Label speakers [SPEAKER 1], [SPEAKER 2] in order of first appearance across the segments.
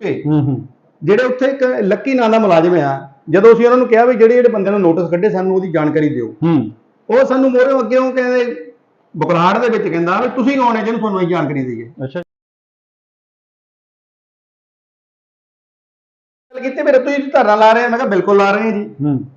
[SPEAKER 1] ਜਿਹੜੇ ਉੱਥੇ ਇੱਕ ਲੱਕੀ ਨਾਂ ਦਾ ਮੁਲਾਜ਼ਮ ਆ ਜਦੋਂ ਅਸੀਂ ਉਹਨਾਂ ਨੂੰ ਕਿਹਾ ਵੀ ਜਿਹੜੇ ਜਿਹੜੇ ਬੰਦੇ ਨੂੰ ਨੋਟਿਸ ਕੱਢੇ ਸਾਨੂੰ ਉਹਦੀ ਜਾਣਕਾਰੀ ਦਿਓ। ਉਹ ਸਾਨੂੰ ਮੋਰੇ ਅੱਗੇ ਉਹ ਕਹਿੰਦੇ ਬੁਖਲਾੜ ਦੇ ਵਿੱਚ ਕਹਿੰਦਾ ਵੀ ਤੁਸੀਂ ਕੌਣ ਹੈ ਜਿਹਨੂੰ ਤੁਹਾਨੂੰ ਅਸੀਂ ਜਾਣਕਾਰੀ ਦੇਈਏ।
[SPEAKER 2] ਅੱਛਾ।
[SPEAKER 1] ਕੀਤੀ ਮੇਰੇ ਤੁਸੀਂ ਧਰਨਾ ਲਾ ਰਹੇ ਮੈਂ ਕਿਹਾ ਬਿਲਕੁਲ ਲਾ ਰਹੇ ਹਾਂ ਜੀ।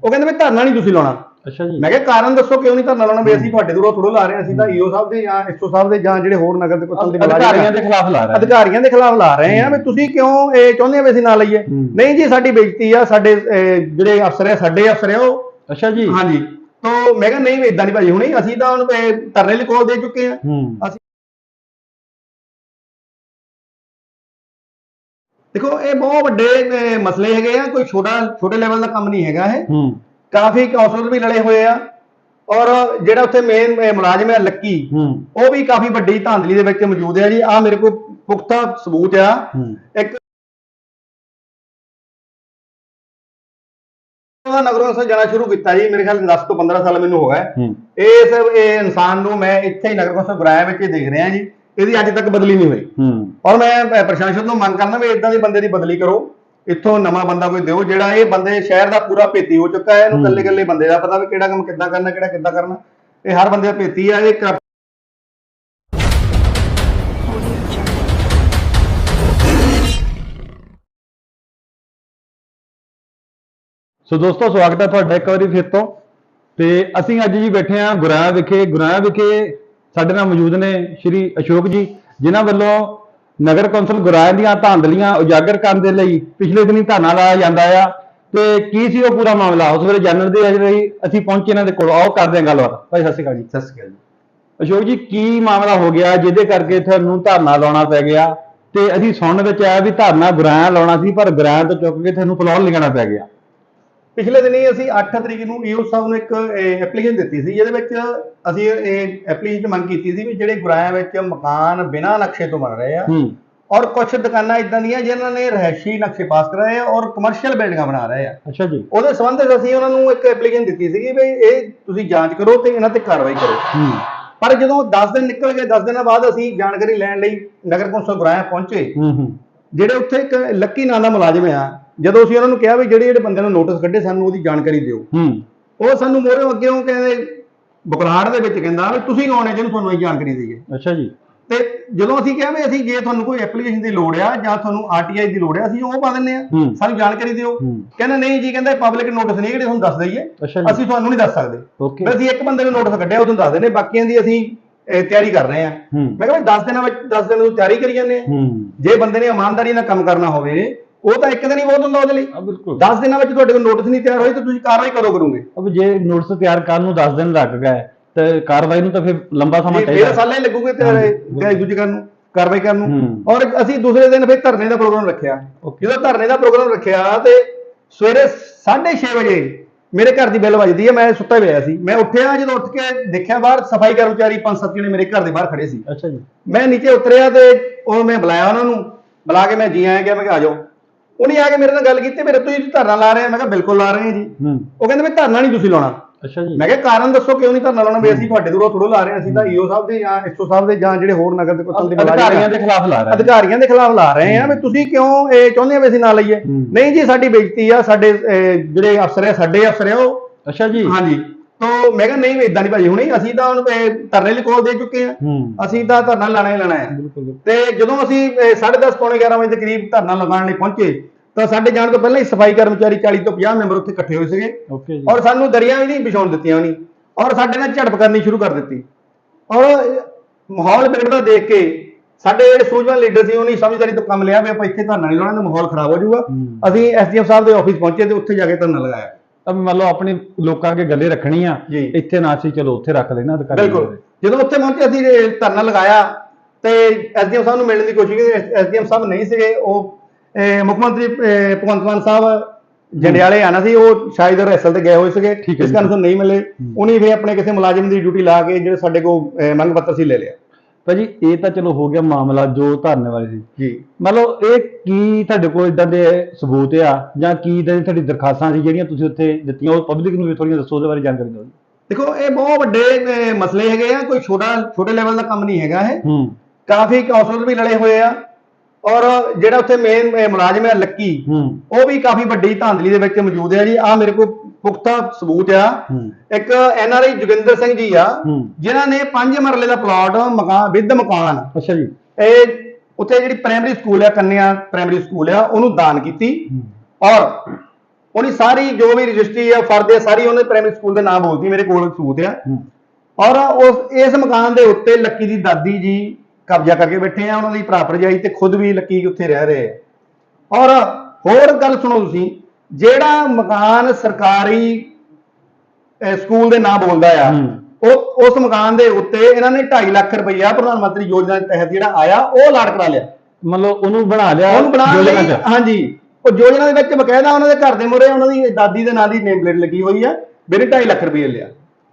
[SPEAKER 1] ਉਹ ਕਹਿੰਦੇ ਵੀ ਧਰਨਾ ਨਹੀਂ ਤੁਸੀਂ ਲਾਉਣਾ।
[SPEAKER 2] ਅੱਛਾ ਜੀ।
[SPEAKER 1] ਮੈਂ ਕਿਹਾ ਕਾਰਨ ਦੱਸੋ ਕਿਉਂ ਨਹੀਂ ਧਰਨਾ ਲਾਉਣਾ? ਵੀ ਅਸੀਂ ਤੁਹਾਡੇ ਦੂਰੋਂ ਥੋੜੋ ਲਾ ਰਹੇ ਹਾਂ ਅਸੀਂ ਤਾਂ ਈਓ ਸਾਹਿਬ ਦੇ ਜਾਂ ਐਸਓ ਸਾਹਿਬ ਦੇ ਜਾਂ ਜਿਹੜੇ ਹੋਰ ਨਗਰ ਦੇ ਕੋਲ ਦੇ
[SPEAKER 2] ਅਧਿਕਾਰੀਆਂ ਦੇ ਖਿਲਾਫ ਲਾ ਰਿਹਾ
[SPEAKER 1] ਅਧਿਕਾਰੀਆਂ ਦੇ ਖਿਲਾਫ ਲਾ ਰਹੇ ਆ ਵੀ ਤੁਸੀਂ ਕਿਉਂ ਇਹ ਚਾਹੁੰਦੇ ਆ ਵੀ ਅਸੀਂ ਨਾ ਲਈਏ?
[SPEAKER 2] ਹੂੰ।
[SPEAKER 1] ਨਹੀਂ ਜੀ ਸਾਡੀ ਬੇਇੱਜ਼ਤੀ ਆ ਸਾਡੇ ਜਿਹੜੇ ਅਫਸਰ ਆ ਸਾਡੇ ਅਫਸਰ ਆ ਉਹ।
[SPEAKER 2] ਅੱਛਾ ਜੀ।
[SPEAKER 1] ਹਾਂਜੀ। ਤੋਂ ਮੈਂ ਕਿਹਾ ਨਹੀਂ ਇਦਾਂ ਨਹੀਂ ਭਾਜੀ ਹੁਣੀ ਅਸੀਂ ਤਾਂ ਹੁਣ ਧਰਨੇ ਲਈ ਕੋਲ ਦੇ ਚੁੱਕੇ ਆ
[SPEAKER 2] ਹੂੰ।
[SPEAKER 1] ਦੇਖੋ ਇਹ ਬਹੁਤ ਵੱਡੇ ਮਸਲੇ ਹੈਗੇ ਆ ਕੋਈ ਛੋਟਾ ਛੋਟੇ ਲੈਵਲ ਦਾ ਕੰਮ ਨਹੀਂ ਹੈਗਾ ਇਹ।
[SPEAKER 2] ਹੂੰ।
[SPEAKER 1] ਕਾਫੀ ਕਾਉਂਸਲਰ ਵੀ ਲੜੇ ਹੋਏ ਆ। ਔਰ ਜਿਹੜਾ ਉੱਥੇ ਮੇਨ ਮੁਲਾਜ਼ਮ ਹੈ ਲੱਕੀ ਉਹ ਵੀ ਕਾਫੀ ਵੱਡੀ ਧਾਂਦਲੀ ਦੇ ਵਿੱਚ ਮੌਜੂਦ ਹੈ ਜੀ। ਆ ਮੇਰੇ ਕੋਲ ਪੁਖਤਾ ਸਬੂਤ ਆ। ਇੱਕ ਉਹਦਾ ਨਗਰੋਂ ਸੇ ਜਾਣਾ ਸ਼ੁਰੂ ਕੀਤਾ ਜੀ ਮੇਰੇ ਖਿਆਲ 10 ਤੋਂ 15 ਸਾਲ ਮੈਨੂੰ ਹੋ ਗਏ। ਇਸ ਇਹ ਇਨਸਾਨ ਨੂੰ ਮੈਂ ਇੱਥੇ ਹੀ ਨਗਰ ਕੌਂਸਲ ਗੁਰਾਇਆ ਵਿੱਚ ਹੀ ਦੇਖ ਰਿਹਾ ਜੀ। ਇਹਦੀ ਅੱਜ ਤੱਕ ਬਦਲੀ ਨਹੀਂ ਹੋਈ। ਔਰ ਮੈਂ ਪ੍ਰਸ਼ਾਸਨ ਤੋਂ ਮੰਗ ਕਰਦਾ ਵੀ ਇਦਾਂ ਦੇ ਬੰਦੇ ਦੀ ਬਦਲੀ ਕਰੋ। ਇੱਥੋਂ ਨਵਾਂ ਬੰਦਾ ਕੋਈ ਦਿਓ ਜਿਹੜਾ ਇਹ ਬੰਦੇ ਸ਼ਹਿਰ ਦਾ ਪੂਰਾ ਭੇਤੀ ਹੋ ਚੁੱਕਾ ਹੈ ਇਹਨੂੰ। ਕੱਲੇ ਕੱਲੇ ਬੰਦੇ ਦਾ ਪਤਾ ਵੀ ਕਿਹੜਾ ਕੰਮ ਕਿੱਦਾਂ ਕਰਨਾ ਕਿਹੜਾ ਕਿੱਦਾਂ ਕਰਨਾ। ਇਹ ਹਰ ਬੰਦੇ ਦਾ ਭੇਤੀ ਆ ਇਹ ਕਰ-
[SPEAKER 2] ਸੋ ਦੋਸਤੋ ਸਵਾਗਤ ਹੈ ਤੁਹਾਡਾ ਇੱਕ ਵਾਰੀ ਫਿਰ ਤੋਂ। ਤੇ ਅਸੀਂ ਅੱਜ ਜੀ ਬੈਠੇ ਹਾਂ ਗੁਰਾਇਆ ਵਿਖੇ। ਗੁਰਾਇਆ ਵਿਖੇ ਸਾਡੇ ਨਾਲ ਮੌਜੂਦ ਨੇ ਸ਼੍ਰੀ ਅਸ਼ੋਕ ਜੀ ਜਿਨ੍ਹਾਂ ਵੱਲੋਂ ਨਗਰ ਕੌਂਸਲ ਗੁਰਾਇਆ ਦੀਆਂ ਧਾਂਦਲੀਆਂ ਉਜਾਗਰ ਕਰਨ ਦੇ ਲਈ ਪਿਛਲੇ ਦਿਨੀ ਧਰਨਾ ਲਾਇਆ ਜਾਂਦਾ ਆ ਤੇ ਕੀ ਸੀ ਉਹ ਪੂਰਾ ਮਾਮਲਾ? ਉਸ ਵੇਲੇ ਜਾਣਨ ਦੇ ਲਈ ਅਸੀਂ ਪਹੁੰਚੇ ਇਹਨਾਂ ਦੇ ਕੋਲ। ਆਓ ਕਰਦੇ ਹਾਂ ਗੱਲਬਾਤ। ਭਾਈ ਸਤਿ ਸ਼੍ਰੀ ਅਕਾਲ ਜੀ।
[SPEAKER 1] ਸਤਿ ਸ਼੍ਰੀ ਅਕਾਲ ਜੀ।
[SPEAKER 2] ਅਸ਼ੋਕ ਜੀ ਕੀ ਮਾਮਲਾ ਹੋ ਗਿਆ ਜਿਹਦੇ ਕਰਕੇ ਤੁਹਾਨੂੰ ਧਰਨਾ ਲਾਉਣਾ ਪੈ ਗਿਆ? ਤੇ ਅਸੀਂ ਸੁਣਨ ਵਿੱਚ ਆਇਆ ਵੀ ਧਰਨਾ ਗੁਰਾਇਆ ਲਾਉਣਾ ਸੀ ਪਰ ਗੁਰਾਇਆ ਤੋਂ ਚੁੱਕ ਕੇ ਤੁਹਾਨੂੰ ਪਲੌਰ ਲਿਖਣਾ ਪੈ ਗਿਆ।
[SPEAKER 1] ਪਿਛਲੇ ਦਿਨੀ ਅਸੀਂ 8 ਤਰੀਕ ਨੂੰ ਈਓ ਸਾਹਿਬ ਨੂੰ ਇੱਕ ਐਪਲੀਕੇਸ਼ਨ ਦਿੱਤੀ ਸੀ ਜਿਹਦੇ ਵਿੱਚ ਅਸੀਂ ਇਹ ਐਪਲੀਕੇਸ਼ਨ ਮੰਗ ਕੀਤੀ ਸੀ ਵੀ ਜਿਹੜੇ ਗੁਰਾਇਆ ਵਿੱਚ ਮਕਾਨ ਬਿਨਾਂ ਨਕਸ਼ੇ ਤੋਂ ਬਣ ਰਹੇ ਆ ਔਰ ਕੁਝ ਦੁਕਾਨਾਂ ਇਦਾਂ ਦੀਆਂ ਜਿਨ੍ਹਾਂ ਨੇ ਰਹਿਸ਼ੀ ਨਕਸ਼ੇ ਪਾਸ ਕਰਾਏ ਆ ਔਰ ਕਮਰਸ਼ੀਅਲ ਬਿਲਡਿੰਗਾਂ ਬਣਾ ਰਹੇ ਆ।
[SPEAKER 2] ਅੱਛਾ ਜੀ।
[SPEAKER 1] ਉਹਦੇ ਸੰਬੰਧ ਵਿੱਚ ਅਸੀਂ ਉਹਨਾਂ ਨੂੰ ਇੱਕ ਐਪਲੀਕੇਸ਼ਨ ਦਿੱਤੀ ਸੀਗੀ ਵੀ ਇਹ ਤੁਸੀਂ ਜਾਂਚ ਕਰੋ ਤੇ ਇਹਨਾਂ ਤੇ ਕਾਰਵਾਈ ਕਰੋ। ਪਰ ਜਦੋਂ 10 ਦਿਨ ਨਿਕਲ ਗਏ 10 ਦਿਨਾਂ ਬਾਅਦ ਅਸੀਂ ਜਾਣਕਾਰੀ ਲੈਣ ਲਈ ਨਗਰ ਕੌਂਸਲ ਗੁਰਾਇਆ ਪਹੁੰਚੇ। ਜਿਹੜੇ ਉੱਥੇ ਇੱਕ ਲੱਕੀ ਨਾਂ ਦਾ ਮੁਲਾਜ਼ਮ ਆ ਜਦੋਂ ਅਸੀਂ ਉਹਨਾਂ ਨੂੰ ਕਿਹਾ ਵੀ ਜਿਹੜੇ ਜਿਹੜੇ ਬੰਦੇ ਨੂੰ ਨੋਟਿਸ ਕੱਢੇ ਸਾਨੂੰ ਉਹਦੀ ਜਾਣਕਾਰੀ ਦਿਓ।
[SPEAKER 2] ਹੂੰ।
[SPEAKER 1] ਉਹ ਸਾਨੂੰ ਮੋਰੇ ਅੱਗੇ ਉਹ ਕਹਿੰਦੇ ਬੁਖਲਾੜ ਦੇ ਵਿੱਚ ਕਹਿੰਦਾ ਵੀ ਤੁਸੀਂ ਕੌਣ ਹੈ ਜਿਹਨੂੰ ਤੁਹਾਨੂੰ ਅਸੀਂ ਜਾਣਕਾਰੀ ਦੇਈਏ।
[SPEAKER 2] ਅੱਛਾ ਜੀ।
[SPEAKER 1] ਤੇ ਜਦੋਂ ਅਸੀਂ ਕਿਹਾ ਵੀ ਅਸੀਂ ਜੇ ਤੁਹਾਨੂੰ ਕੋਈ ਐਪਲੀਕੇਸ਼ਨ ਦੀ ਲੋੜ ਆ ਜਾਂ ਤੁਹਾਨੂੰ ਆਰਟੀਆਈ ਦੀ ਲੋੜ ਆ ਅਸੀਂ ਉਹ ਪਾ ਦਿੰਨੇ ਆ। ਸਾਨੂੰ ਜਾਣਕਾਰੀ ਦਿਓ। ਕਹਿੰਦਾ ਨਹੀਂ ਜੀ ਕਹਿੰਦਾ ਪਬਲਿਕ ਨੋਟਿਸ ਨਹੀਂ ਜਿਹੜੇ ਤੁਹਾਨੂੰ ਦੱਸ ਦਈਏ। ਅਸੀਂ ਤੁਹਾਨੂੰ ਨਹੀਂ ਦੱਸ ਸਕਦੇ। ਵੀ ਅਸੀਂ ਇੱਕ ਬੰਦੇ ਨੂੰ ਨੋਟਿਸ ਕੱਢਿਆ ਉਹ ਤੁਹਾਨੂੰ ਦੱਸ ਦਿੰਦੇ ਬਾਕੀਆਂ ਦੀ ਅਸੀਂ ਤਿਆਰੀ ਕਰ ਰਹੇ ਆ। ਮੈਂ ਕਿਹਾ ਵੀ 10 ਦਿਨਾਂ ਵਿੱਚ 10 ਦਿਨਾਂ ਦੀ ਤਿਆਰੀ ਕਰੀ ਜਾਂਦੇ ਆ। ਜੇ ਬੰਦੇ ਨੇ ਇਮਾਨਦਾਰੀ ਨਾਲ ਕੰਮ ਕਰਨਾ ਹੋਵੇ ਉਹ ਤਾਂ ਇੱਕ ਦਿਨ ਹੀ ਬਹੁਤ ਹੁੰਦਾ ਉਹਦੇ ਲਈ।
[SPEAKER 2] ਆ ਬਿਲਕੁਲ।
[SPEAKER 1] 10 ਦਿਨਾਂ ਵਿੱਚ ਤੁਹਾਡੇ ਕੋਲ ਨੋਟਿਸ ਨਹੀਂ ਤਿਆਰ ਹੋਈ ਤਾਂ ਤੁਸੀਂ ਕਾਰਵਾਈ ਕਦੋਂ ਕਰੋਗੇ?
[SPEAKER 2] ਅਬ ਜੇ ਨੋਟਿਸ ਤਿਆਰ ਕਰਨ ਨੂੰ 10 ਦਿਨ ਲੱਗ ਗਏ ਤੇ ਕਾਰਵਾਈ ਨੂੰ ਤਾਂ ਫਿਰ ਲੰਬਾ ਸਮਾਂ ਚਾਹੀਦਾ।
[SPEAKER 1] ਮੇਰਾ ਸਾਲਾਂ ਹੀ ਲੱਗੂਗੇ ਤੇ ਤੇ ਦੂਜੇ ਕਰਨ ਨੂੰ ਕਾਰਵਾਈ ਕਰਨ ਨੂੰ। ਔਰ ਅਸੀਂ ਦੂਸਰੇ ਦਿਨ ਫਿਰ ਧਰਨੇ ਦਾ ਪ੍ਰੋਗਰਾਮ ਰੱਖਿਆ। ਜਦੋਂ ਧਰਨੇ ਦਾ ਪ੍ਰੋਗਰਾਮ ਰੱਖਿਆ ਤੇ ਸਵੇਰੇ 6:30 ਵਜੇ ਮੇਰੇ ਘਰ ਦੀ ਬੈਲ ਵੱਜਦੀ ਹੈ ਮੈਂ ਸੁੱਤਾ ਹੀ ਪਿਆ ਸੀ। ਮੈਂ ਉੱਠਿਆ ਜਦੋਂ ਉੱਠ ਕੇ ਦੇਖਿਆ ਬਾਹਰ ਸਫ਼ਾਈ ਕਰਮਚਾਰੀ ਪੰਜ ਸੱਤ ਜਣੇ ਮੇਰੇ ਘਰ ਦੇ ਬਾਹਰ ਖੜੇ ਸੀ।
[SPEAKER 2] ਅੱਛਾ ਜੀ।
[SPEAKER 1] ਮੈਂ ਨੀਚੇ ਉਤਰਿਆ ਤੇ ਉਹ ਮੈਂ ਬੁਲਾਇਆ ਉਹਨਾਂ ਨੂੰ। ਬੁਲਾ ਕੇ ਮੈਂ ਜੀ ਆਇਆ ਗਿਆ ਮੈਂ ਕਿਹਾ ਆ ਜਾਓ। ਉਹਨੇ ਆ ਕੇ ਮੇਰੇ ਨਾਲ ਗੱਲ ਕੀਤੀ ਮੇਰੇ ਤੁਸੀਂ ਧਰਨਾ ਲਾ ਰਹੇ ਆ। ਮੈਂ ਕਿਹਾ ਬਿਲਕੁਲ ਲਾ ਰਹੇ ਹਾਂ ਜੀ।
[SPEAKER 2] ਹੂੰ।
[SPEAKER 1] ਉਹ ਕਹਿੰਦੇ ਵੀ ਧਰਨਾ ਨਹੀਂ ਤੁਸੀਂ ਲਾਉਣਾ।
[SPEAKER 2] ਅੱਛਾ ਜੀ।
[SPEAKER 1] ਮੈਂ ਕਿਹਾ ਕਾਰਨ ਦੱਸੋ ਕਿਉਂ ਨਹੀਂ ਧਰਨਾ ਲਾਉਣਾ? ਵੀ ਅਸੀਂ ਤੁਹਾਡੇ ਦੂਰੋਂ ਥੋੜੋ ਲਾ ਰਹੇ ਹਾਂ ਅਸੀਂ ਤਾਂ ਈਓ ਸਾਹਿਬ ਦੇ ਜਾਂ ਐਸਓ ਸਾਹਿਬ ਦੇ ਜਾਂ ਜਿਹੜੇ ਹੋਰ ਨਗਰ ਦੇ ਕੋਲ ਦੇ
[SPEAKER 2] ਅਧਿਕਾਰੀਆਂ ਦੇ ਖਿਲਾਫ ਲਾ ਰਿਹਾ
[SPEAKER 1] ਅਧਿਕਾਰੀਆਂ ਦੇ ਖਿਲਾਫ ਲਾ ਰਹੇ ਆ ਵੀ ਤੁਸੀਂ ਕਿਉਂ ਇਹ ਚਾਹੁੰਦੇ ਆ ਵੀ ਅਸੀਂ ਨਾ ਲਈਏ?
[SPEAKER 2] ਹੂੰ।
[SPEAKER 1] ਨਹੀਂ ਜੀ ਸਾਡੀ ਬੇਇੱਜ਼ਤੀ ਆ ਸਾਡੇ ਜਿਹੜੇ ਅਫਸਰ ਆ ਸਾਡੇ ਅਫਸਰ ਆ ਉਹ।
[SPEAKER 2] ਅੱਛਾ ਜੀ।
[SPEAKER 1] ਹਾਂਜੀ। ਤੋਂ ਮੈਂ ਕਿਹਾ ਨਹੀਂ ਇਦਾਂ ਨਹੀਂ ਭਾਜੀ ਹੁਣੀ ਅਸੀਂ ਤਾਂ ਹੁਣ ਇਹ ਧਰਨੇ ਲਈ ਕੋਲ ਦੇ ਚੁੱਕੇ ਆ
[SPEAKER 2] ਹੂੰ।
[SPEAKER 1] ਅਸੀਂ ਤਾਂ ਧਰਨਾ ਲਾਣਾ ਹੀ ਲਾਣਾ ਹੈ।
[SPEAKER 2] ਬਿਲਕੁਲ।
[SPEAKER 1] ਤੇ ਜਦੋਂ ਅਸੀਂ 10:30 ਪੌਣੇ 11 ਵਜੇ ਦੇ ਕਰੀਬ ਧਰਨਾ ਲਗਾਉਣ ਲਈ ਪਹੁੰਚੇ ਤਾਂ ਸਾਡੇ ਜਾਣ ਤੋਂ ਪਹਿਲਾਂ ਹੀ ਸਫ਼ਾਈ ਕਰਮਚਾਰੀ 40 ਤੋਂ 50 ਮੈਂਬਰ ਉੱਥੇ ਇਕੱਠੇ ਹੋਏ ਸੀਗੇ।
[SPEAKER 2] ਓਕੇ ਜੀ।
[SPEAKER 1] ਔਰ ਸਾਨੂੰ ਦਰਿਆ ਵੀ ਨਹੀਂ ਵਿਛਾਉਣ ਦਿੱਤੀਆਂ ਉਹਨੀ। ਔਰ ਸਾਡੇ ਨਾਲ ਝੜਪ ਕਰਨੀ ਸ਼ੁਰੂ ਕਰ ਦਿੱਤੀ। ਔਰ ਮਾਹੌਲ ਵਿਗੜਦਾ ਦੇਖ ਕੇ ਸਾਡੇ ਜਿਹੜੇ ਸੂਝਵਾਨ ਲੀਡਰ ਸੀ ਉਹਨੇ ਸਮਝਦਾਰੀ ਤੋਂ ਕੰਮ ਲਿਆ ਵੀ ਆਪਾਂ ਇੱਥੇ ਧਰਨਾ ਨਹੀਂ ਲਾਉਣਾ ਤਾਂ ਮਾਹੌਲ ਖਰਾਬ ਹੋ ਜਾਊਗਾ। ਅਸੀਂ ਐਸਡੀਐਮ ਸਾਹਿਬ ਦੇ ਆਫਿਸ ਪਹੁੰਚੇ ਤੇ ਉੱਥੇ ਜਾ ਕੇ ਧਰਨਾ ਲਗਾਇਆ।
[SPEAKER 2] ਅਬ ਮੰਨ ਲਓ ਆਪਣੀ ਲੋਕਾਂ ਅੱਗੇ ਗੱਲੇ ਰੱਖਣੀ ਆ
[SPEAKER 1] ਜੀ।
[SPEAKER 2] ਇੱਥੇ ਨਾ ਸੀ ਚਲੋ ਉੱਥੇ ਰੱਖ ਲੈਣਾ ਅਧਿਕਾਰੀ
[SPEAKER 1] ਬਿਲਕੁਲ। ਜਦੋਂ ਉੱਥੇ ਪਹੁੰਚੇ ਅਸੀਂ ਇਹ ਧਰਨਾ ਲਗਾਇਆ ਤੇ ਐਸਡੀਐਮ ਸਾਹਿਬ ਨੂੰ ਮਿਲਣ ਦੀ ਕੋਸ਼ਿਸ਼ ਕੀਤੀ ਐਸਡੀਐਮ ਸਾਹਿਬ ਨਹੀਂ ਸੀਗੇ ਉਹ ਅਹ, ਮੁੱਖ ਮੰਤਰੀ ਅਹ, ਭਗਵੰਤ ਮਾਨ ਸਾਹਿਬ ਜੰਡਿਆਲੇ ਆਣਾ ਸੀ ਉਹ ਸ਼ਾਇਦ ਰੈਸਲ ਤੇ ਗਏ ਹੋਏ ਸੀਗੇ
[SPEAKER 2] ਠੀਕ ਹੈ
[SPEAKER 1] ਇਸ
[SPEAKER 2] ਜੀ।
[SPEAKER 1] ਕਾਰਨ ਸਾਨੂੰ ਨਹੀਂ ਮਿਲੇ। ਉਹਨੇ ਫਿਰ ਆਪਣੇ ਕਿਸੇ ਮੁਲਾਜ਼ਮ ਦੀ ਡਿਊਟੀ ਲਾ ਕੇ ਜਿਹੜੇ ਸਾਡੇ ਕੋਲ ਅਹ, ਮੰਗ ਪੱਤਰ ਸੀ ਲੈ ਲਿਆ।
[SPEAKER 2] ਭਾਜੀ ਇਹ ਤਾਂ ਚਲੋ ਹੋ ਗਿਆ ਮਾਮਲਾ ਜੋ ਧਰਨੇ ਵਾਲੇ ਸੀ।
[SPEAKER 1] ਜੀ।
[SPEAKER 2] ਮੰਨ ਲਓ ਇਹ ਕੀ ਤੁਹਾਡੇ ਕੋਲ ਇਦਾਂ ਦੇ ਸਬੂਤ ਆ ਜਾਂ ਕੀ ਇਦਾਂ ਦੀ ਤੁਹਾਡੀ ਦਰਖਾਸਤਾਂ ਸੀ ਜਿਹੜੀਆਂ ਤੁਸੀਂ ਉੱਥੇ ਦਿੱਤੀਆਂ? ਉਹ ਪਬਲਿਕ ਨੂੰ ਵੀ ਥੋੜੀਆਂ ਦੱਸੋ ਉਹਦੇ ਬਾਰੇ ਜਾਣਕਾਰੀ ਦਿਓ
[SPEAKER 1] ਦੇਖੋ ਇਹ ਬਹੁਤ ਵੱਡੇ ਮਸਲੇ ਹੈਗੇ ਆ ਕੋਈ ਛੋਟਾ ਛੋਟੇ ਲੈਵਲ ਦਾ ਕੰਮ ਨਹੀਂ ਹੈਗਾ ਇਹ।
[SPEAKER 2] ਹੂੰ।
[SPEAKER 1] ਕਾਫੀ ਕਾਉਂਸਲਰ ਵੀ ਲੜੇ ਹੋਏ ਆ ਔਰ ਜਿਹੜਾ ਉੱਥੇ ਮੇਨ ਮੁਲਾਜ਼ਮ ਹੈ ਲੱਕੀ
[SPEAKER 2] ਹੂੰ।
[SPEAKER 1] ਉਹ ਵੀ ਕਾਫੀ ਵੱਡੀ ਧਾਂਦਲੀ ਦੇ ਵਿੱਚ ਮੌਜੂਦ ਹੈ ਜੀ। ਆ ਮੇਰੇ ਕੋਲ ਪੁਖਤਾ ਸਬੂਤ ਆ। ਇੱਕ ਐਨਆਰਆਈ ਜੋਗਿੰਦਰ ਸਿੰਘ ਜੀ ਆ ਜਿਨ੍ਹਾਂ ਨੇ 5 ਮਰਲੇ ਦਾ ਪਲਾਟ ਮਕਾਨ ਵਿਦ ਮਕਾਨ
[SPEAKER 2] ਅੱਛਾ ਜੀ।
[SPEAKER 1] ਇਹ ਉੱਥੇ ਜਿਹੜੀ ਪ੍ਰਾਇਮਰੀ ਸਕੂਲ ਆ ਕੰਨਿਆ ਪ੍ਰਾਇਮਰੀ ਸਕੂਲ ਆ ਉਹਨੂੰ ਦਾਨ ਕੀਤੀ। ਔਰ ਉਹਨੀ ਸਾਰੀ ਜੋ ਵੀ ਰਜਿਸਟਰੀ ਆ ਫਰਦ ਆ ਸਾਰੀ ਉਹਨੇ ਪ੍ਰਾਇਮਰੀ ਸਕੂਲ ਦੇ ਨਾਮ ਬੋਲਦੀ ਮੇਰੇ ਕੋਲ ਸਬੂਤ ਆ। ਔਰ ਉਸ ਇਸ ਮਕਾਨ ਦੇ ਉੱਤੇ ਲੱਕੀ ਦੀ ਦਾਦੀ ਜੀ ਕਬਜ਼ਾ ਕਰਕੇ ਬੈਠੇ ਆ ਉਹਨਾਂ ਦੀ ਭਰਾ ਭਰਜਾਈ ਤੇ ਖੁਦ ਵੀ ਲੱਕੀ ਉੱਥੇ ਰਹਿ ਰਹੇ ਆ। ਔਰ ਹੋਰ ਗੱਲ ਸੁਣੋ ਤੁਸੀਂ ਜਿਹੜਾ ਮਕਾਨ ਸਰਕਾਰੀ ਸਕੂਲ ਦੇ ਨਾਂ ਬੋਲਦਾ ਆ। ਉਹ ਉਸ ਮਕਾਨ ਦੇ ਉੱਤੇ ਇਹਨਾਂ ਨੇ 2.5 ਲੱਖ ਰੁਪਈਆ ਪ੍ਰਧਾਨ ਮੰਤਰੀ ਯੋਜਨਾ ਦੇ ਤਹਿਤ ਜਿਹੜਾ ਆਇਆ ਉਹ ਲਾਟ ਕਰਾ ਲਿਆ
[SPEAKER 2] ਮਤਲਬ ਉਹਨੂੰ ਬਣਾ ਲਿਆ
[SPEAKER 1] ਉਹਨੂੰ
[SPEAKER 2] ਯੋਜਨਾ
[SPEAKER 1] ਲਈ। ਹਾਂਜੀ ਉਹ ਯੋਜਨਾ ਦੇ ਵਿੱਚ ਬਕਾਇਦਾ ਉਹਨਾਂ ਦੇ ਘਰ ਦੇ ਮੂਹਰੇ ਉਹਨਾਂ ਦੀ ਦਾਦੀ ਦੇ ਨਾਂ ਦੀ ਨੇਮ ਪਲੇਟ ਲੱਗੀ ਹੋਈ ਆ ਮੇਰੇ 2.5 ਲੱਖ ਰੁਪਏ ਲਿਆ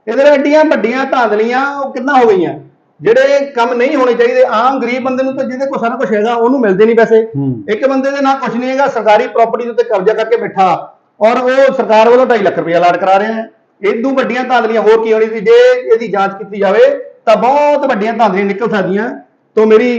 [SPEAKER 1] ਇਹਦੇ ਨਾਲ ਐਡੀਆਂ ਵੱਡੀਆਂ ਧਾਂਦਲੀਆਂ ਉਹ ਕਿੰਨਾ ਹੋ ਗਈਆਂ ਜਿਹੜੇ ਕੰਮ ਨਹੀਂ ਹੋਣੇ ਚਾਹੀਦੇ ਆਮ ਗਰੀਬ ਬੰਦੇ ਨੂੰ ਤਾਂ ਜਿਹਦੇ ਕੋਲ ਸਾਰਾ ਕੁਝ ਹੈਗਾ ਉਹਨੂੰ ਮਿਲਦੇ ਨਹੀਂ ਪੈਸੇ। ਇੱਕ ਬੰਦੇ ਦੇ ਨਾਲ ਕੁਝ ਨਹੀਂ ਹੈਗਾ ਸਰਕਾਰੀ ਪ੍ਰਾਪਰਟੀ ਦੇ ਉੱਤੇ ਕਬਜ਼ਾ ਕਰਕੇ ਬੈਠਾ ਔਰ ਉਹ ਸਰਕਾਰ ਵੱਲੋਂ 2.5 ਲੱਖ ਰੁਪਏ ਅਲਾਟ ਕਰਾ ਰਿਹਾ ਹੈ। ਇਦੋਂ ਵੱਡੀਆਂ ਧਾਂਦਲੀਆਂ ਹੋਰ ਕੀ ਹੋਣੀ ਸੀ? ਜੇ ਇਹਦੀ ਜਾਂਚ ਕੀਤੀ ਜਾਵੇ ਤਾਂ ਬਹੁਤ ਵੱਡੀਆਂ ਧਾਂਦਲੀਆਂ ਨਿਕਲ ਸਕਦੀਆਂ। ਤੋਂ ਮੇਰੀ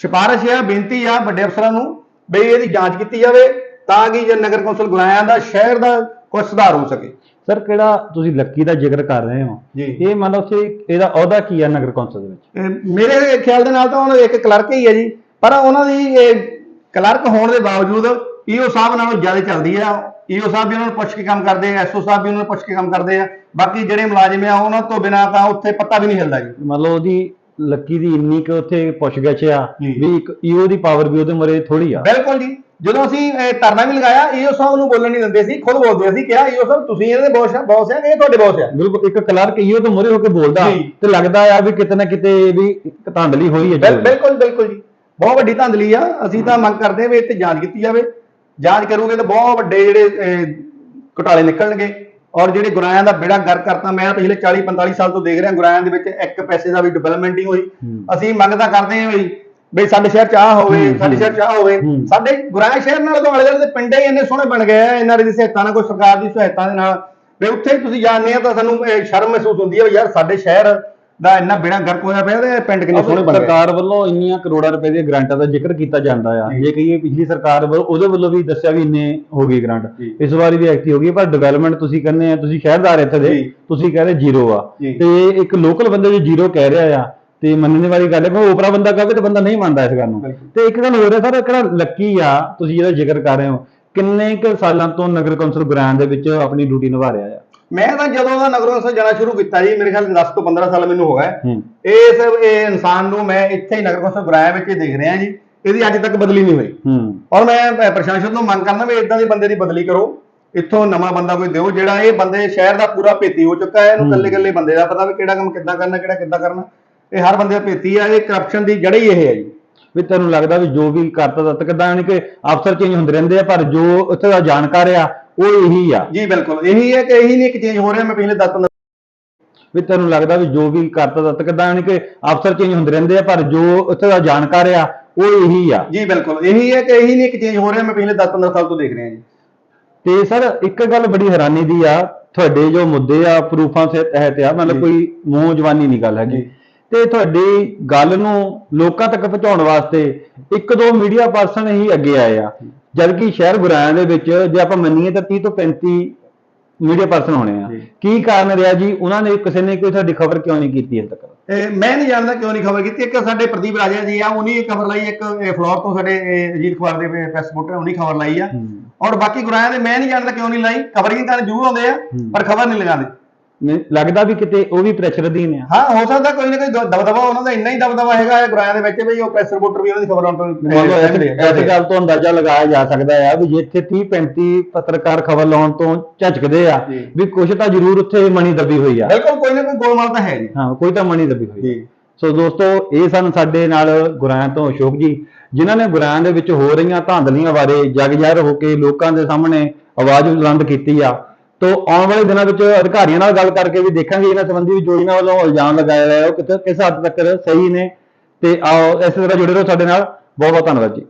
[SPEAKER 1] ਸਿਫਾਰਿਸ਼ ਹੈ ਬੇਨਤੀ ਆ ਵੱਡੇ ਅਫਸਰਾਂ ਨੂੰ ਵੀ ਇਹਦੀ ਜਾਂਚ ਕੀਤੀ ਜਾਵੇ ਤਾਂ ਕਿ ਜੇ ਨਗਰ ਕੌਂਸਲ ਗੁਲਾਇਆ ਦਾ ਸ਼ਹਿਰ ਦਾ ਕੁਝ ਸੁਧਾਰ ਹੋ ਸਕੇ।
[SPEAKER 2] ਸਰ ਕਿਹੜਾ ਤੁਸੀਂ ਲੱਕੀ ਦਾ ਜ਼ਿਕਰ ਕਰ ਰਹੇ ਹੋ?
[SPEAKER 1] ਜੀ।
[SPEAKER 2] ਇਹ ਮੰਨ ਲਓ ਉੱਥੇ ਇਹਦਾ ਅਹੁਦਾ ਕੀ ਆ ਨਗਰ ਕੌਂਸਲ ਦੇ ਵਿੱਚ?
[SPEAKER 1] ਮੇਰੇ ਖਿਆਲ ਦੇ ਨਾਲ ਤਾਂ ਉਹਨਾਂ ਦੇ ਇੱਕ ਕਲਰਕ ਹੀ ਹੈ ਜੀ। ਪਰ ਉਹਨਾਂ ਦੀ ਕਲਰਕ ਹੋਣ ਦੇ ਬਾਵਜੂਦ ਈਓ ਸਾਹਿਬ ਨਾਲੋਂ ਜ਼ਿਆਦਾ ਚੱਲਦੀ ਆ। ਈਓ ਸਾਹਿਬ ਵੀ ਉਹਨਾਂ ਨੂੰ ਪੁੱਛ ਕੇ ਕੰਮ ਕਰਦੇ ਆ ਐਸਓ ਸਾਹਿਬ ਵੀ ਉਹਨਾਂ ਨੂੰ ਪੁੱਛ ਕੇ ਕੰਮ ਕਰਦੇ ਆ। ਬਾਕੀ ਜਿਹੜੇ ਮੁਲਾਜ਼ਮ ਆ ਉਹਨਾਂ ਤੋਂ ਬਿਨਾਂ ਤਾਂ ਉੱਥੇ ਪੱਤਾ ਵੀ ਨਹੀਂ ਹਿਲਦਾ ਜੀ।
[SPEAKER 2] ਮੰਨ ਲਓ ਉਹਦੀ ਲੱਕੀ ਦੀ ਇੰਨੀ ਕੁ ਉੱਥੇ ਪੁੱਛ ਗਿੱਛ ਆ
[SPEAKER 1] ਜੀ।
[SPEAKER 2] ਵੀ ਇੱਕ ਈਓ ਦੀ ਪਾਵਰ ਵੀ ਉਹਦੇ ਮਰੇ ਥੋੜੀ ਆ।
[SPEAKER 1] ਬਿਲਕੁਲ ਜੀ। ਜਦੋਂ ਅਸੀਂ ਅਹ, ਧਰਨਾ ਵੀ ਲਗਾਇਆ ਈਓ ਸਾਹਿਬ ਨੂੰ ਬੋਲਣ ਨਹੀਂ ਦਿੰਦੇ ਸੀ ਖੁਦ ਬੋਲਦੇ ਸੀ ਕਿਹਾ ਈਓ ਸਾਹਿਬ ਤੁਸੀਂ ਇਹਦੇ ਬੌਸ ਆ ਬੌਸ ਆ ਇਹ ਤੁਹਾਡੇ ਬੌਸ ਆ।
[SPEAKER 2] ਬਿਲਕੁਲ ਇੱਕ ਕਲਰਕ ਈਓ ਤੋਂ ਮੋਰੇ ਹੋ ਕੇ ਬੋਲਦਾ
[SPEAKER 1] ਜੀ।
[SPEAKER 2] ਤੇ ਲੱਗਦਾ ਆ ਵੀ ਕਿਤੇ ਨਾ ਕਿਤੇ ਵੀ ਇੱਕ ਧਾਂਦਲੀ ਹੋਈ ਹੈ
[SPEAKER 1] ਬਿਲ-
[SPEAKER 2] ਜ਼ਰੂਰ।
[SPEAKER 1] ਬਿਲਕੁਲ ਬਿਲਕੁਲ ਜੀ। ਬਹੁਤ ਵੱਡੀ ਧਾਂਦਲੀ ਆ। ਅਸੀਂ ਤਾਂ ਮੰਗ ਕਰਦੇ ਹਾਂ ਵੀ ਇੱਥੇ ਜਾਂਚ ਕੀਤੀ ਜਾਵੇ। ਜਾਂਚ ਕਰੂਗੇ ਤਾਂ ਬਹੁਤ ਵੱਡੇ ਜਿਹੜੇ ਅਹ, ਘੁਟਾਲੇ ਨਿਕਲਣਗੇ। ਔਰ ਜਿਹੜੇ ਗੁਰਾਇਆਂ ਦਾ ਬੇੜਾ ਗਰ ਕਰਤਾ ਮੈਂ ਪਿਛਲੇ 40 45 ਸਾਲ ਤੋਂ ਦੇਖ ਰਿਹਾ ਗੁਰਾਇਆਂ ਦੇ ਵਿੱਚ ਇੱਕ ਪੈਸੇ ਦਾ ਵੀ ਡਿਵੈਲਪਮੈਂਟ ਨਹੀਂ ਹੋਈ। ਅਸੀਂ ਮੰਗ ਤਾਂ ਕਰਦੇ ਹਾਂ ਵੀ ਵੀ ਸਾਡੇ ਸ਼ਹਿਰ ਚ ਆਹ ਹੋਵੇ ਸਾਡੇ ਸ਼ਹਿਰ ਚ ਆਹ ਹੋਵੇ। ਸਾਡੇ ਗੁਰਾਇਆ ਸ਼ਹਿਰ ਨਾਲ ਤੋਂ ਦੁਆਲੇ ਦੇ ਪਿੰਡੇ ਹੀ ਇੰਨੇ ਸੋਹਣੇ ਬਣ ਗਏ ਆ ਇਹਨਾਂ ਦੀ ਸਹਾਇਤਾ ਨਾਲ ਕੋਈ ਸਰਕਾਰ ਦੀ ਸਹਾਇਤਾ ਦੇ ਨਾਲ ਵੀ ਉੱਥੇ ਤੁਸੀਂ ਜਾਣਦੇ ਆ ਤਾਂ ਸਾਨੂੰ ਸ਼ਰਮ ਮਹਿਸੂਸ ਹੁੰਦੀ ਹੈ ਵੀ ਯਾਰ ਸਾਡੇ ਸ਼ਹਿਰ ਦਾ ਇੰਨਾ ਬੇੜਾ ਗਰਕ ਹੋਇਆ ਪਿਆ ਤੇ ਪਿੰਡ ਕਿੰਨੇ ਸੋਹਣੇ ਬਣ ਗਏ
[SPEAKER 2] ਸਰਕਾਰ ਵੱਲੋਂ ਇੰਨੀਆਂ ਕਰੋੜਾਂ ਰੁਪਏ ਦੀਆਂ ਗ੍ਰਾਂਟਾਂ ਦਾ ਜ਼ਿਕਰ ਕੀਤਾ ਜਾਂਦਾ ਆ
[SPEAKER 1] ਜੀ।
[SPEAKER 2] ਕਹੀਏ ਪਿਛਲੀ ਸਰਕਾਰ ਵੱਲੋਂ ਉਹਦੇ ਵੱਲੋਂ ਵੀ ਦੱਸਿਆ ਵੀ ਇੰਨੇ ਹੋ ਗਈ ਗ੍ਰਾਂਟ। ਇਸ ਵਾਰੀ ਵੀ ਐਕਟਿਵ ਹੋ ਗਈ ਪਰ ਡਿਵੈਲਪਮੈਂਟ ਤੁਸੀਂ ਕਹਿੰਦੇ ਆ ਤੁਸੀਂ ਸ਼ਹਿਰਦਾਰ ਇੱਥੇ ਦੇ। ਤੁਸੀਂ ਕਹਿ ਰਹੇ ਜ਼ੀਰੋ ਆ। ਤੇ ਇੱਕ ਲੋਕਲ ਬੰਦੇ ਜੋ ਜ਼ੀਰੋ ਕਹਿ ਰਿਹਾ ਆ ਤੇ ਮੰਨਣ ਵਾਲੀ ਗੱਲ ਹੈ ਕਿ ਓਪਰਾ ਬੰਦਾ ਕਹੇ ਤਾਂ ਬੰਦਾ ਨਹੀਂ ਮੰਨਦਾ ਇਸ ਗੱਲ ਨੂੰ। ਤੇ ਇੱਕ ਗੱਲ ਹੋਰ ਹੈ ਸਰ ਕਿਹੜਾ ਲੱਕੀ ਆ ਤੁਸੀਂ ਜਿਹਦਾ ਜ਼ਿਕਰ ਕਰ ਰਹੇ ਹੋ ਕਿੰਨੇ ਕੁ ਸਾਲਾਂ ਤੋਂ ਨਗਰ ਕੌਂਸਲ ਗੁਰਾਂ ਦੇ ਵਿੱਚ ਆਪਣੀ ਡਿਊਟੀ ਨਿਭਾ ਰਿਹਾ ਆ
[SPEAKER 1] ਮੈਂ ਤਾਂ ਜਦੋਂ ਦਾ ਨਗਰ ਜਾਣਾ ਸ਼ੁਰੂ ਕੀਤਾ ਜੀ ਮੇਰੇ ਖਿਆਲ 10 ਤੋਂ 15 ਸਾਲ ਮੈਨੂੰ ਹੋ ਗਏ।
[SPEAKER 2] ਹੂੰ।
[SPEAKER 1] ਇਸ ਇਹ ਇਨਸਾਨ ਨੂੰ ਮੈਂ ਇੱਥੇ ਹੀ ਨਗਰ ਕੌਂਸਲ ਗੁਰਾਇਆ ਵਿੱਚ ਹੀ ਦੇਖ ਰਿਹਾ ਜੀ ਇਹਦੀ ਅੱਜ ਤੱਕ ਬਦਲੀ ਨਹੀਂ ਹੋਈ।
[SPEAKER 2] ਹੂੰ।
[SPEAKER 1] ਔਰ ਮੈਂ ਪ੍ਰਸ਼ਾਸਨ ਤੋਂ ਮੰਗ ਕਰਦਾ ਵੀ ਇਦਾਂ ਦੇ ਬੰਦੇ ਦੀ ਬਦਲੀ ਕਰੋ। ਇੱਥੋਂ ਨਵਾਂ ਬੰਦਾ ਕੋਈ ਦਿਓ ਜਿਹੜਾ ਇਹ ਬੰਦੇ ਸ਼ਹਿਰ ਦਾ ਪੂਰਾ ਭੇਤੀ ਹੋ ਚੁੱਕਾ ਹੈ ਇਹਨੂੰ
[SPEAKER 2] ਹੂੰ।
[SPEAKER 1] ਕੱਲੇ ਕੱਲੇ ਬੰਦੇ ਦਾ ਪਤਾ ਵੀ ਕਿਹੜਾ ਕੰਮ ਕਿੱਦਾਂ ਕਰਨਾ ਕਿਹੜਾ ਕਿੱਦਾਂ ਕਰਨਾ। ਇਹ ਹਰ ਬੰਦੇ ਦਾ ਭੇਤੀ ਆ ਇਹ ਕਰਪਸ਼ਨ ਦੀ ਜੜ ਹੀ ਇਹ ਹੈ ਜੀ।
[SPEAKER 2] ਵੀ ਤੈਨੂੰ ਲੱਗਦਾ ਵੀ ਜੋ ਵੀ ਕਰਤਾ ਦਿੱਤਾ ਕਿਦਾਂ ਯਾਨੀ ਕਿ ਅਫਸਰ ਚੇਂਜ ਹੁੰਦੇ ਰਹਿੰਦੇ ਆ ਪਰ ਜੋ ਉੱਥੇ ਦਾ ਜਾਣਕਾਰ ਆ ਉਹ ਇਹੀ ਆ।
[SPEAKER 1] ਜੀ ਬਿਲਕੁਲ। ਇਹੀ ਹੈ ਕਿ ਇਹੀ ਨਹੀਂ ਇੱਕ ਚੇਂਜ ਹੋ ਰਿਹਾ ਮੈਂ ਪਿਛਲੇ 10 15
[SPEAKER 2] ਵੀ ਤੈਨੂੰ ਲੱਗਦਾ ਵੀ ਜੋ ਵੀ ਕਰਤਾ ਦਿੱਤਾ ਕਿਦਾਂ ਯਾਨੀ ਕਿ ਅਫਸਰ ਚੇਂਜ ਹੁੰਦੇ ਰਹਿੰਦੇ ਆ ਪਰ ਜੋ ਉੱਥੇ ਦਾ ਜਾਣਕਾਰ ਆ ਉਹ ਇਹੀ ਆ।
[SPEAKER 1] ਜੀ ਬਿਲਕੁਲ। ਇਹੀ ਹੈ ਕਿ ਇਹੀ ਨਹੀਂ ਇੱਕ ਚੇਂਜ ਹੋ ਰਿਹਾ ਮੈਂ ਪਿਛਲੇ 10 15 ਸਾਲ ਤੋਂ ਦੇਖ ਰਿਹਾ ਜੀ।
[SPEAKER 2] ਤੇ ਸਰ ਇੱਕ ਗੱਲ ਬੜੀ ਹੈਰਾਨੀ ਦੀ ਆ ਤੁਹਾਡੇ ਜੋ ਮੁੱਦੇ ਆ ਪ੍ਰੂਫਾਂ ਸੇ ਤਹਿਤ ਆ ਮਤਲਬ। ਕੋਈ ਮੂੰਹ ਜਵਾਨੀ ਨਹੀਂ ਗੱਲ ਹੈਗੀ।
[SPEAKER 1] ਜੀ।
[SPEAKER 2] ਤੇ ਤੁਹਾਡੀ ਗੱਲ ਨੂੰ ਲੋਕਾਂ ਤੱਕ ਪਹੁੰਚਾਉਣ ਵਾਸਤੇ ਇੱਕ ਦੋ ਮੀਡੀਆ ਪਰਸਨ ਹੀ ਅੱਗੇ ਆਏ ਆ। ਜਦਕਿ ਸ਼ਹਿਰ ਗੁਰਾਇਆਂ ਦੇ ਵਿੱਚ ਜੇ ਆਪਾਂ ਮੰਨੀਏ ਤਾਂ 30 ਤੋਂ 35 ਮੀਡੀਆ ਪਰਸਨ ਹੋਣੇ ਆ। ਕੀ ਕਾਰਨ ਰਿਹਾ ਜੀ? ਉਹਨਾਂ ਨੇ ਕਿਸੇ ਨੇ ਕੋਈ ਸਾਡੀ ਖਬਰ ਕਿਉਂ ਨਹੀਂ ਕੀਤੀ ਹਜੇ ਤੱਕ?
[SPEAKER 1] ਇਹ ਮੈਂ ਨਹੀਂ ਜਾਣਦਾ ਕਿਉਂ ਨਹੀਂ ਖਬਰ ਕੀਤੀ। ਇੱਕ ਸਾਡੇ ਪ੍ਰਦੀਪ ਰਾਜਾ ਜੀ ਆ ਉਹਨੀ ਇਹ ਖਬਰ ਲਾਈ ਇੱਕ ਫਲੋਰ ਤੋਂ ਸਾਡੇ ਅਜੀਤ ਅਖਬਾਰ ਦੇ ਪ੍ਰੈਸ ਰਿਪੋਰਟਰ ਉਹਨੀ ਖਬਰ ਲਾਈ ਆ। ਔਰ ਬਾਕੀ ਗੁਰਾਇਆਂ ਦੇ ਮੈਂ ਨਹੀਂ ਜਾਣਦਾ ਕਿਉਂ ਨਹੀਂ ਲਾਈ। ਖਬਰਿੰਗ ਕਰਨ ਜ਼ਰੂਰ ਆਉਂਦੇ ਆ
[SPEAKER 2] ਹੂੰ।
[SPEAKER 1] ਪਰ ਖਬਰ ਨਹੀਂ ਲਗਾਉਂਦੇ।
[SPEAKER 2] ਲੱਗਦਾ ਵੀ ਕਿਤੇ ਉਹ ਵੀ ਪ੍ਰੈਸ਼ਰ ਅਧੀਨ ਆ
[SPEAKER 1] ਹਾਂ ਹੋ ਸਕਦਾ ਕੋਈ ਨਾ ਕੋਈ ਦਬਦਬਾ ਉਹਨਾਂ ਦਾ ਇੰਨਾ ਹੀ ਦਬਦਬਾ ਹੈਗਾ ਹੈ ਗੁਰਾਇਆਂ ਦੇ ਵਿੱਚ ਵੀ ਉਹ ਪ੍ਰੈਸ ਰਿਪੋਰਟਰ ਵੀ ਉਹਨਾਂ ਦੀ ਖਬਰ ਆਉਣ ਤੋਂ
[SPEAKER 2] ਮੰਨ ਲਓ ਇਸ- ਗੱਲ ਤੋਂ ਅੰਦਾਜ਼ਾ ਲਗਾਇਆ ਜਾ ਸਕਦਾ ਆ ਵੀ ਜਿੱਥੇ 30 35 ਪੱਤਰਕਾਰ ਖਬਰ ਲਾਉਣ ਤੋਂ ਝਿਜਕਦੇ ਆ। ਵੀ ਕੁਝ ਤਾਂ ਜ਼ਰੂਰ ਉੱਥੇ ਮਣੀ ਦੱਬੀ ਹੋਈ ਆ।
[SPEAKER 1] ਬਿਲਕੁਲ ਕੋਈ ਨਾ ਕੋਈ ਗੋਲਮਾਲ ਤਾਂ ਹੈ ਜੀ।
[SPEAKER 2] ਹਾਂ ਕੋਈ ਤਾਂ ਮਣੀ ਦੱਬੀ ਹੋਈ।
[SPEAKER 1] ਜੀ।
[SPEAKER 2] ਸੋ ਦੋਸਤੋ ਇਹ ਸਨ ਸਾਡੇ ਨਾਲ ਗੁਰਾਂ ਤੋਂ ਅਸ਼ੋਕ ਜੀ ਜਿਨ੍ਹਾਂ ਨੇ ਗੁਰਾਂ ਦੇ ਵਿੱਚ ਹੋ ਰਹੀਆਂ ਧਾਂਦਲੀਆਂ ਬਾਰੇ ਜਗ ਜ਼ਾਹਿਰ ਹੋ ਕੇ ਲੋਕਾਂ ਦੇ ਸਾਹਮਣੇ ਆਵਾਜ਼ ਬੁਲੰਦ ਕੀਤੀ ਆ। ਤੋਂ ਆਉਣ ਵਾਲੇ ਦਿਨਾਂ ਵਿੱਚ ਅਧਿਕਾਰੀਆਂ ਨਾਲ ਗੱਲ ਕਰਕੇ ਵੀ ਦੇਖਾਂਗੇ ਇਹਨਾਂ ਸੰਬੰਧੀ ਵੀ ਜੋ ਇਹਨਾਂ ਵੱਲੋਂ ਇਲਜ਼ਾਮ ਲਗਾਇਆ ਗਿਆ ਉਹ ਕਿਤੇ ਕਿਸ ਹੱਦ ਤੱਕ ਸਹੀ ਨੇ। ਤੇ ਆਓ ਇਸੇ ਤਰ੍ਹਾਂ ਜੁੜੇ ਰਹੋ ਸਾਡੇ ਨਾਲ। ਬਹੁਤ ਬਹੁਤ ਧੰਨਵਾਦ ਜੀ।